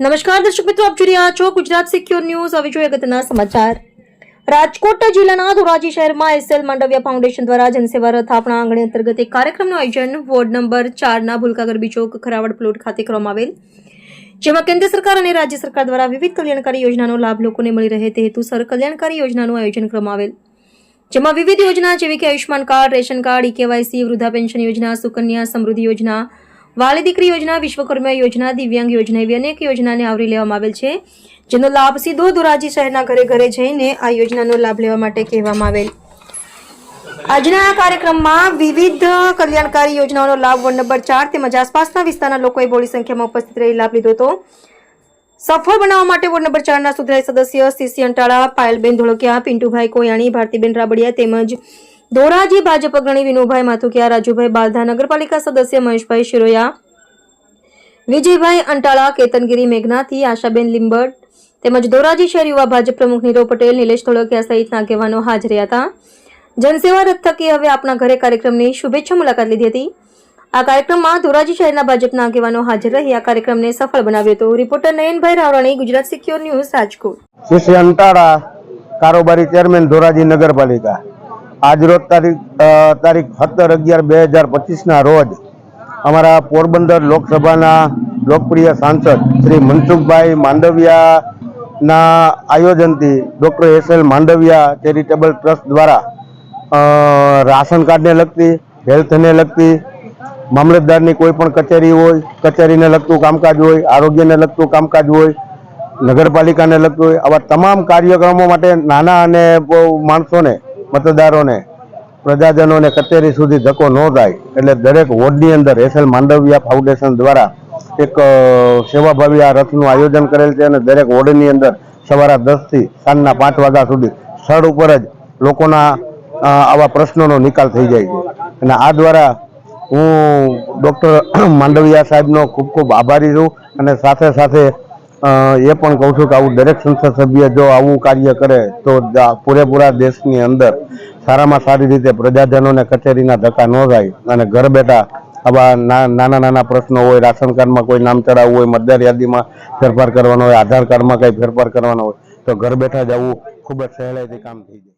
નમસ્કાર, દર્શક મિત્રો, આપ જોઈ રહ્યા છો ગુજરાત સિક્યોર ન્યૂઝ હવે જોઈએ અગત્યના સમાચાર. રાજકોટ જિલ્લાના ધોરાજી શહેરમાં એસએલ માંડવિયા ફાઉન્ડેશન દ્વારા જનસેવા રથ આપણા આંગણે અંતર્ગત એક કાર્યક્રમનું આયોજન વોર્ડ નંબર ચારના ભૂલકા ગરબી ચોક, ખરાવડ પ્લોટ ખાતે કરવામાં આવેલ. જેમાં કેન્દ્ર સરકાર અને રાજ્ય સરકાર દ્વારા વિવિધ કલ્યાણકારી યોજનાનો લાભ લોકોને મળી રહે તે હેતુસર કલ્યાણકારી યોજનાનું આયોજન કરવામાં આવેલ. જેમાં વિવિધ યોજના જેવી કે Ayushman card, ration card eKYC વૃદ્ધા pension યોજના, સુકન્યા સમૃદ્ધિ યોજના વાલી દીકરી યોજના, વિશ્વકર્મા યોજના, દિવ્યાંગ યોજના એવી અનેક યોજનાને આવરી લેવામાં આવેલ છે, જેનો લાભ સીધો ધોરાજી શહેરના ઘરે ઘરે જઈને આ યોજનાનો લાભ લેવા માટે કહેવામાં આવેલ. આજના આ કાર્યક્રમમાં વિવિધ કલ્યાણકારી યોજનાઓનો લાભ વોર્ડ નંબર ચાર તેમજ આસપાસના વિસ્તારના લોકોએ બોડી સંખ્યામાં ઉપસ્થિત રહી લાભ લીધો હતો. સફળ બનાવવા માટે વોર્ડ નંબર ચારના સુધરાઈ સદસ્ય સીસી અંટાળા, પાયલબેન ધોળકિયા, પિન્ટુભાઈ કોયાણી, ભારતીબેન રાબડિયા તેમજ ધોરાજી ભાજપ અગ્રણી વિનુભાઈ માથુકિયા, રાજુભાઈ બાલધા, નગરપાલિકા સદસ્ય મહેશભાઈ શિરોયા, વિજયભાઈ અંટાળા, કેતનગીરી મેઘનાથી, આશાબેન લીંબડ તેમજ ધોરાજી શહેર યુવા ભાજપ પ્રમુખ નીરવ પટેલ, નિલેશ ધોળકિયા સહિતના આગેવાનો હાજર હતા. જનસેવા રથ થકી હવે આપના ઘરે કાર્યક્રમની શુભેચ્છા મુલાકાત લીધી હતી. આ કાર્યક્રમમાં ધોરાજી શહેરના ભાજપના આગેવાનો હાજર રહી આ કાર્યક્રમને સફળ બનાવ્યો હતો. Reporter Nayanbhai Ravrani Gujarat secure news Rajkot. Shri Antala, કારોબારી ચેરમેન ધોરાજી નગરપાલિકા. આજરોજ તારીખ તારીખ સત્તર અગિયાર બે હજાર પચીસના રોજ અમારા પોરબંદર લોકસભાના લોકપ્રિય સાંસદ શ્રી મનસુખભાઈ માંડવિયાના આયોજનથી doctor S L Mandaviya charitable trust દ્વારા રાશન કાર્ડને લગતી, હેલ્થને લગતી, મામલતદારની કોઈ પણ કચેરી હોય, કચેરીને લગતું કામકાજ હોય, આરોગ્યને લગતું કામકાજ હોય, નગરપાલિકાને લગતું હોય, આવા તમામ કાર્યક્રમો માટે નાના અને માણસોને મતદારોને, પ્રજાજનોને કચેરી સુધી ધક્કો ન થાય, એટલે દરેક વોર્ડની અંદર એસએલ માંડવિયા ફાઉન્ડેશન દ્વારા એક સેવાભાવી આ રથનું આયોજન કરેલ છે અને દરેક વોર્ડની અંદર સવારે દસથી સાંજના પાંચ વાગ્યા સુધી સ્થળ ઉપર જ લોકોના આવા પ્રશ્નોનો નિકાલ થઈ જાય છે. અને આ દ્વારા હું ડૉક્ટર માંડવિયા સાહેબનો ખૂબ ખૂબ આભારી છું અને સાથે સાથે એ પણ કહું છું કે આવું દરેક સંસદ સભ્ય જો આવું કાર્ય કરે તો પૂરેપૂરા દેશની અંદર સારામાં સારી રીતે પ્રજાજનોને કચેરીના ધક્કા ન થાય અને ઘર બેઠા આવા નાના નાના પ્રશ્નો હોય, રાશન કાર્ડમાં કોઈ નામ ચડાવવું હોય, મતદાર યાદીમાં ફેરફાર કરવાનો હોય, આધાર કાર્ડમાં કંઈ ફેરફાર કરવાનો હોય, તો ઘર બેઠા જ આવું ખૂબ જ સહેલાઈથી કામ થઈ જાય.